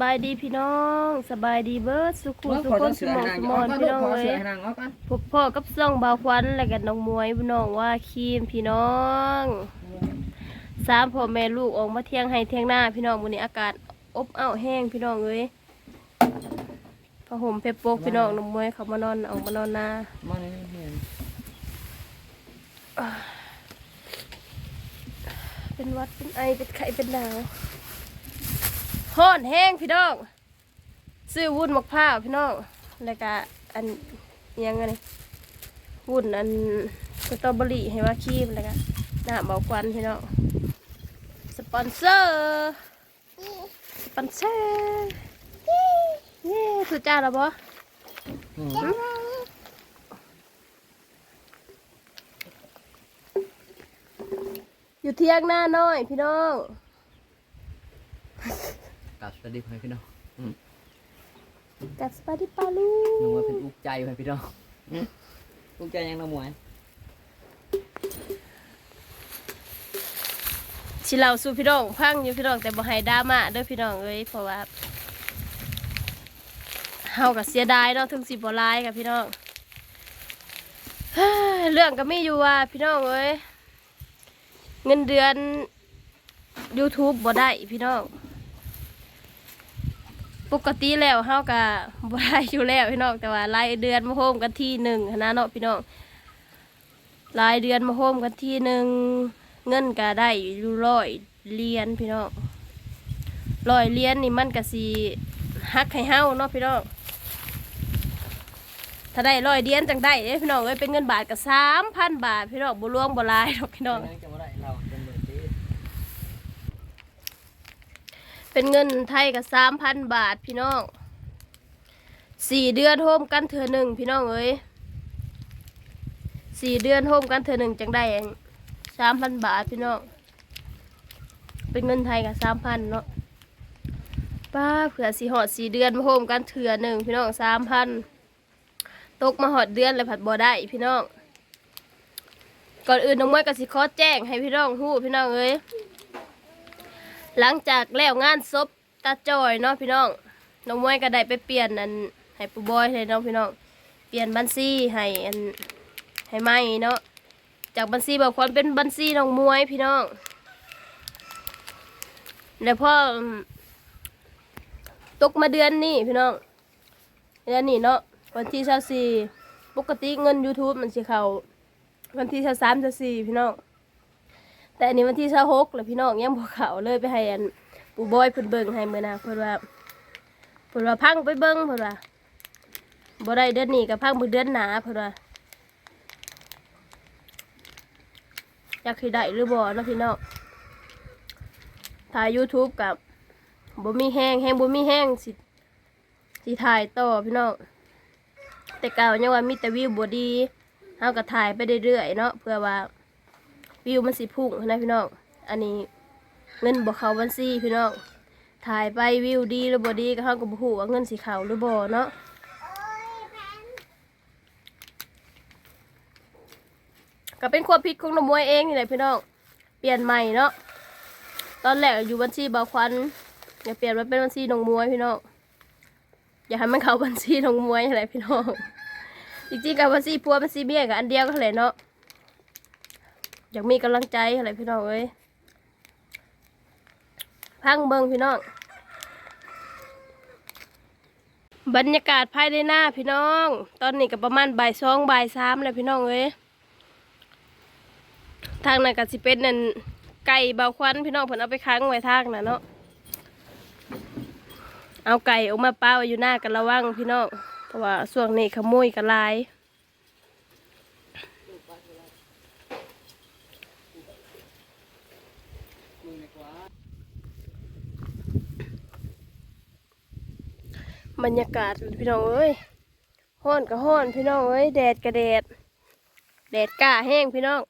บายดีพี่น้อง สบายดีเบิร์ดสุขุเมื่อสุขอขต้นองสเสือมองให้สนางมอนเอาพี่ลูน้กองขอเอ้เสืยอให้นางเอากันพบพ่อกับซ่องบาวควันและกันน้องมวยพี่น้องว่าคีมพี่น้องสามพ่อแม่ลูกออกมาเที่ยงให้เที่ยงหน้าพี่น้องวันนี้อากาศอบอ้าวแห้งพี่น้องเอ้ยผ้าห่มเพชรโปกพี่น้องน้องมวยเขามานอนออกมานอนนามันเห็นเป็นหวัดเป็นไอเป็นไข้เป็นหนาว ฮ้อนแห้งพี่น้องซื้อวุ้นมะพร้าวพี่น้องแล้วก็อันยังไงวุ้นอันสตรอเบอรี่ให้ว่าคีมแล้วก็น้ำเบาควันพี่น้องสปอนเซอร์สปอนเซอร์เย้ถูกจ้าแล้วบออยู่เที่ยงหน้าน้อยพี่น้อง กลับสวัสดีพ่อพี่น้องกัดสปาดิปาลูน้องว่าเป็นอุกใจพ่อพี่น้องอืมอุกใจยังน้องมวยสิเราสู่พี่น้องพังอยู่พี่น้องแต่บ่ให้ดราม่าเด้อพี่น้องเอ้ยเพราะว่าเฮาก็เสียดายเนาะถึงสิบ่ร้ายกับพี่น้องเฮ้ยเรื่องก็มีอยู่ว่าพี่น้องเอ้ยเงินเดือน YouTube บ่ได้พี่น้อง ปกติแล้วเฮาก็บ่ได้อยู่แล้วพี่น้องแต่ว่ารายเดือนมาโฮมกันที่หนึ่งหั้นะเนาะพี่น้องรายเดือนมาโฮมกันที่หนึ่งเงินก็ได้อยู่ร้อยเรียญพี่น้องร้อยเรียญนี่มันก็สิหักให้เฮาเนาะพี่น้องถ้าได้ร้อยเรียญจังได้เด้พี่น้องเอ้ยเป็นเงินบาทก็สามพันบาทพี่น้องบ่รวมบ่หลายหรอกพี่น้อง ยังจะมาได้เราเป็นเหมือนที่ เป็นเงินไทยกับสามพันบาทพี่น้องสี่เดือนโฮมกันเถื่อหนึ่งพี่น้องเอ้ยสี่เดือนโฮมกันเถื่อหนึ่งจังได้สามพันบาทพี่น้องเป็นเงินไทยกับสามพันเนาะป้าเผื่อสีหอดสี่เดือนมาโฮมกันเถื่อหนึ่งพี่น้องสามพันตกมาหอดเดือนเลยผัดบ่ได้พี่น้องก่อนอื่นน้องมวยก็สิขอแจ้งให้พี่น้องฮู้พี่น้องเอ้ย หลังจากแล้วงานศพตาจอยเนาะพี่น้องน้องมวยก็ได้ไปเปลี่ยนอันให้ปูบอยเลยเนาะพี่น้อง เปลี่ยนบัญชีให้อันให้ไม่เนาะจากบัญชีบอกความเป็นบัญชีน้องมวยพี่น้องแล้วพออืมตกมาเดือนนี้พี่น้องเดือนนี้เนาะวันที่สสี่ปกติเงิน YouTube มันสิเขาวันที่สามสี่พี่น้อง แต่อันนี้วันที่สิบหกแล้วพี่น้องยังบ่เขาเลยไปให้อันปูบอยเพิ่นเบิ่งให้เมื้อนาเพิ่นว่าเพิ่นว่าพังไปเบิ่งเพิ่นว่าบ่ได้เดือนนี้ก็พังมื้อเดือนหน้าเพิ่นว่าอยากสิได้หรือบ่เนาะพี่น้องถ่าย YouTube กับบ่มีแห้งแห้งบ่มีแห้งสิสิถ่ายต่อพี่น้องแต่เก่ายังว่ามีแต่วิวบ่ดีเฮาก็ถ่ายไปเรื่อยๆเนาะเพื่อว่า วิวมันสิพุ่งนะพี่น้อง อันนี้เงินบ่เขาบัญชีพี่น้อง ถ่ายไปวิวดีหรือบ่ดีก็เฮาก็บ่ฮู้ว่าเงินสิเขาหรือบ่เนาะก็เป็นความผิดของนมวยเองนี่แหละพี่น้อง เปลี่ยนใหม่เนาะ ตอนแรกอยู่บัญชีบาควันอย่าเปลี่ยนมาเป็นบัญชีนงมวยพี่น้อง อย่าให้มันเข้าบัญชีนงมวยอะไรพี่น้อง จริงๆกับบัญชีพัวบัญชีเมียกับอันเดียวกันเลยเนาะ อยากมีกำลังใจอะไรพี่น้องเอ้ยพังเบิงพี่น้อง บรรยากาศภายในหน้าพี่น้อง ตอนนี้ก็ประมาณบ่ายสองบ่ายสามแล้วพี่น้องเอ้ยทางนั้นก็สิเป็นนั่นไก่เบาควันพี่น้องเพิ่นเอาไปค้างไว้ทางน่ะเนาะเอาไก่ออกมาป้าไว้อยู่หน้ากันระวังพี่น้องเพราะว่าช่วงนี้ขโมยกันหลาย บรรยากาศพี่น้องเอ้ยห้อนก็ห้อนพี่น้องเอ้ยแดดก็แดด แดดกล้าแห้งพี่น้อง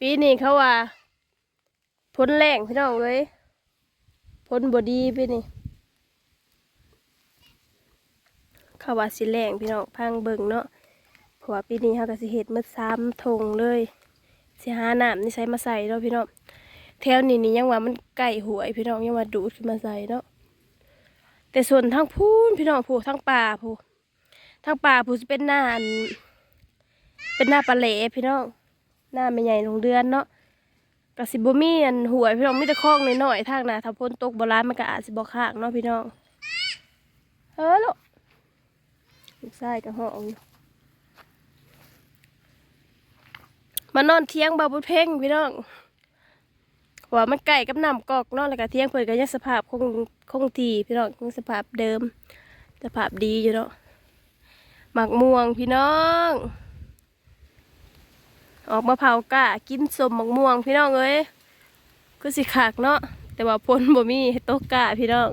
ปีนี้เขาว่าพ้นแรงพี่น้องเอ้ยพ้นบดีปีนี้เขาว่าสิแรงพี่น้องพังเบิ่งเนาะเพราะว่าปีนี้เขาก็สิเห็ดมืดซ้ำทงเลยสิหาน้ำนี่ใช้มาใส่เนาะพี่น้องแถวนี้นี่ยังว่ามันไก่หวยพี่น้องยังว่าดูดขึ้นมาใส่เนาะ แต่ส่วนทางพูนพี่น้องผู้ทางป่าผู้ทางป่าผู้สิเป็นหน้านเป็นหน้าปลาเหลพี่น้องหน้าไม่ใหญ่ลงเดือนเนาะกสิบ่มีอันหวยพี่น้องมีแต่คล้องน้อยๆทางหน้าถ้าพ้นตกโบราณมันก็อาจสิบ่คักเนาะพี่น้องเฮ้อลูกลูกชายก็ห้องมานอนเที่ยงบาบุญเพ่งพี่น้อง เพราะว่ามันไก่กับน้ำกอกเนาะแล้วก็เที่ยงเพิ่นก็ยังสภาพคงคงทีพี่น้องยังสภาพเดิม สภาพดีอยู่เนาะหมักม่วงพี่น้อง ออกมาเผากะกินสมหมักม่วงพี่น้องเอ้ยก็สิขากเนาะแต่ว่าพ้นบ่มีตกกะพี่น้อง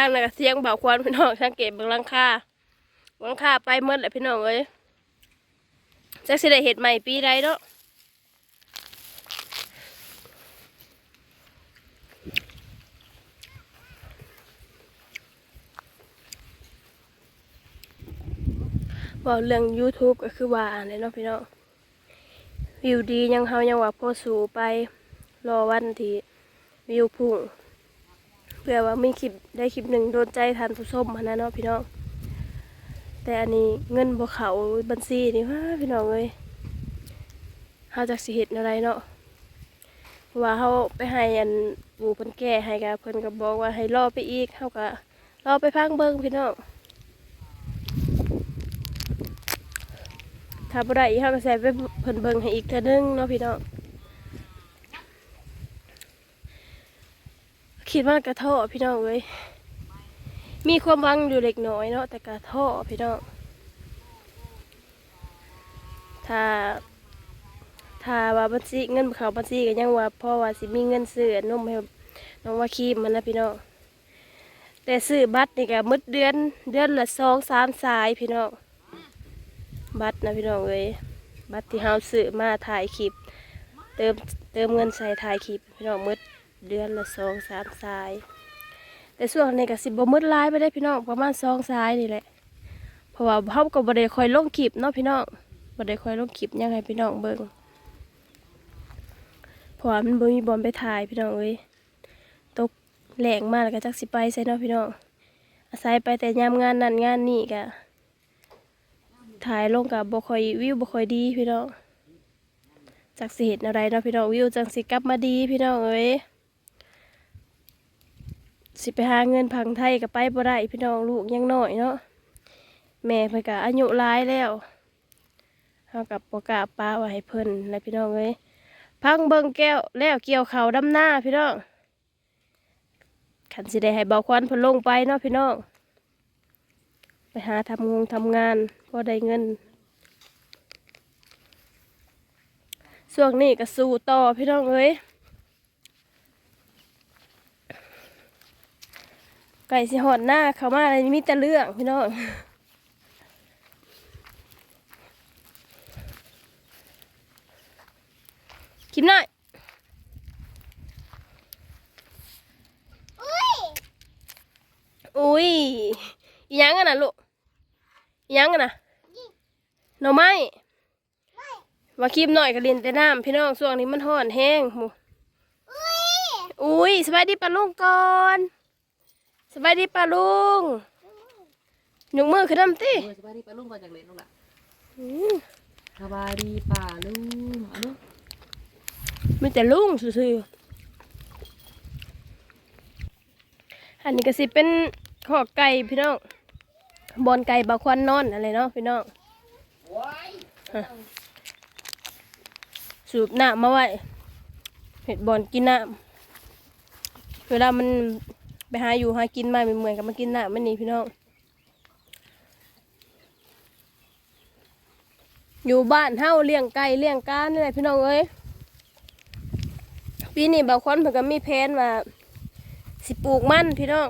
างนันก็เสียงเบาควันพี่น้องสังเกตเบางลังคาหลังคาไปเมื่อแหละพี่น้องเอ้ยจักสิได้เห็ดใหม่ปีใดเนาะบอกเรื่อง YouTube ก็คือว่าเลยเนาะพี่น้องวิวดียังเฮายังว่าพอสูไปรอวันที่วิวพุ่ง พื่อว่ามีคลิปได้คลิปหนึ่งโดนใจทานผู้ชมหั้นนะเนาะพี่น้อง แต่อันนี้เงินบ่เขาบัญชีนี่ว่าพี่น้องเอ้ยเฮาจักสิเฮ็ดอะไรเนาะว่าเฮาไปให้อันปูเพิ่นแก้ให้ก็เพิ่นก็บอกว่าให้รอไปอีกเฮาก็รอไปพังเบิ่งพี่น้องถ้าบ่ได้อีกเฮาก็ใส่ไปเพิ่นเบิ่งให้อีกเทื่อนึงเนาะพี่น้อง คิดว่ากระท้อพี่น้องเอ้ยมีความหวังอยู่เล็กน้อยเนาะแต่กระท้อพี่น้องถ้าถ้าว่าบัญชีเงินเขาบัญชีก็ยังว่าพ่อว่าสิมีเงินซื้อนมให้น้องว่าคีมมันนะพี่น้องแต่ซื้อบัตรนี่ก็หมดเดือนเดือนละสองสามสายพี่น้องบัตรนะพี่น้องเอ้ยบัตรที่เฮาซื้อมาถ่ายคลิป เติมเติมเงินใส่ถ่ายคลิปพี่น้องมืด เดือนละสองสามสาย แต่ส่วนนี้ก็สิบ่มืดลายไปได้พี่น้องประมาณสองสายนี่แหละ เพราะว่าเฮาก็บ่ได้คอยลงคลิปเนาะพี่น้องบ่ได้คอยลงคลิปยังให้พี่น้องเบิ่งเพราะว่ามันบ่มีบอลไปถ่ายพี่น้องเอ้ยตกแหลงมากแล้วก็จักสิไปใส่เนาะพี่น้องอาศัยไปแต่ยามงานนั่นงานนี่ก็ถ่ายลงกับบ่คอยวิวบ่คอยดีพี่น้องจากสิเห็นอะไรเนาะพี่น้องวิวจังสิกลับมาดีพี่น้องเอ้ย สิไปหาเงินพังไทยกับไปบ่ได้พี่น้องลูกยังน้อยเนาะแม่เพิ่นก็อายุหลายแล้วเฮากับบ่กล้าป้าไว้ให้เพิ่นนะพี่น้องเอ้ยพังเบิ่งแก้วแล้วเกี่ยวเขาดำหน้าพี่น้องคันสิได้ให้เบาควันเพิ่นลงไปเนาะพี่น้องไปหาทำงงทำงานพอได้เงินช่วงนี้ก็สู้ต่อพี่น้องเอ้ย ไก่สิหอดหน้าเขามาอะไรมีแต่เรื่องพี่น้องคิมหน่อยอุ้ยอีหยังกันนะลูกอีหยังกันนะหน่อไม้ว่าคิมหน่อยก็ลินแต่น้ำพี่น้องช่วงนี้มันห่อนแห้งหมูอุ้ยสบายดีปะลุงก่อน สบายดีปะลุงยกมือขึ้นน้ำติเออสบายดีป้าลุงก่อนจากเล่นลูกหล่ะอืมสบายดีป้าลุงเอาลูกมีแต่ลุงซื่อๆอันนี้ก็สิเป็นขอกไก่พี่น้องบอนไก่บาควันนอนอะไรเนาะพี่น้องฮะสูบน้ำมาไว้เห็ดบอนกินน้ำเวลามัน ไปหาอยู่หากินมาเหมือนกับมันกินน้ำมันนี่พี่น้อง อยู่บ้านเฮาเลี้ยงไก่เลี้ยงก้านี่แหละพี่น้องเอ้ยปีนี้บางคนเพิ่นก็มีแผนว่าสิปลูกมันพี่น้อง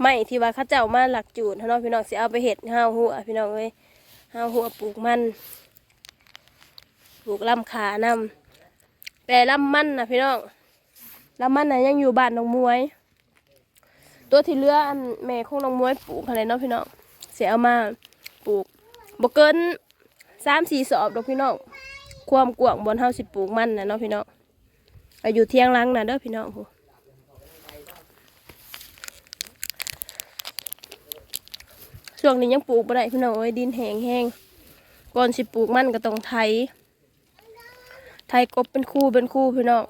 ไม้ที่ว่าเขาเจ้ามาหลักจูดเนาะพี่น้องสิเอาไปเห็ดห้าวหัวพี่น้องเอ้ยห้าวหัวปลูกมันปลูกลำขานำแต่ลำมันนะพี่น้อง ลำมันน่ะยังอยู่บ้านน้องมวย ตัวที่เหลืออันแม่ของน้องมวยปลูกอะไรเนาะพี่น้องเสียเอามาปลูกบ่เกินสามสี่สอบดอกพี่น้องความกว้างบนเฮาสิปลูกมันนะเนาะพี่น้องอายู่เที่ยงลังนะเด้อพี่น้องผู้ช่วงนี้ยังปลูกบ่ได้พี่น้องเอ้ยดินแห้งแห้งก่อนสิปลูกมันก็ต้องไถไถกบเป็นคู่เป็นคู่พี่น้อง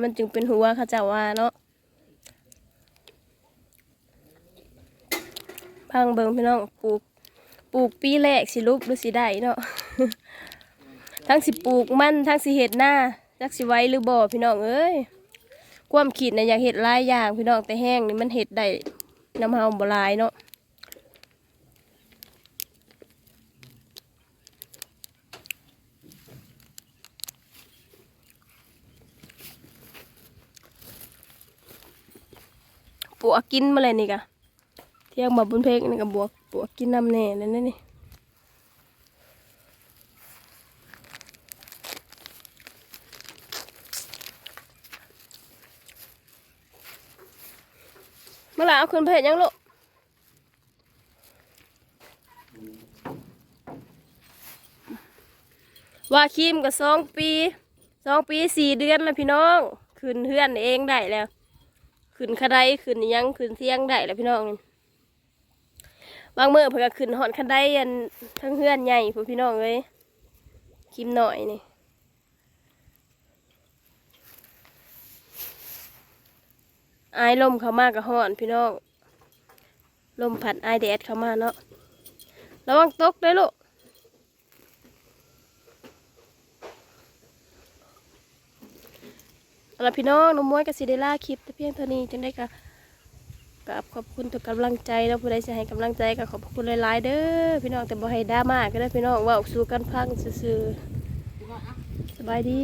มันจึงเป็นหัวเขาเจ้าว่าเนาะพังเบิงพี่น้องปลูกปลูกปีแรกสิลุกหรือสิได้เนาะทั้งสิปลูกมันทั้งสิเห็ดหน้าจักสิไว้หรือบ่พี่น้องเอ้ยความคิดนะอยากเห็ดหลายอย่างพี่น้องแต่แห้งนี่มันเห็ดได้น้ำเฮาบ่ลายเนาะ ปลูกกินมาเลยนี่กะเที่ยงมาบุญเพกนี่กับบวกบวกกินน้ำแน่นั่นนี่เมื่อไหร่เอาขึ้นเพจยังลูกว่าคิมกับสองปีสองปีสี่เดือนแล้วพี่น้อง ขึ้นเฮือนเองได้แล้ว ขึ้นคาไดขึ้นยังขึ้นเที่ยงได้แล้วพี่น้องบางเมื่อเพิ่นก็ขึ้นหอนคันไดอันทั้งเฮือนใหญ่พวกพี่น้องเอ้ยคิมหน่อยนี่ไอายลมเขามากกับหอนพี่น้องลมผัดไอแดดเขามาเนาะระวังตกด้วยลูก เอาล่ะพี่น้องน้องมวยกับซีเดล่าคลิปแต่เพียงเท่านี้จังได้กับกับขอบคุณทุกกำลังใจแล้วผู้ใดจะให้กำลังใจก็ขอบคุณหลายๆเด้อพี่น้องแต่บ่ให้ดราม่าก็ได้พี่น้องว่าออกสู้กันพังซื่อๆสบายดี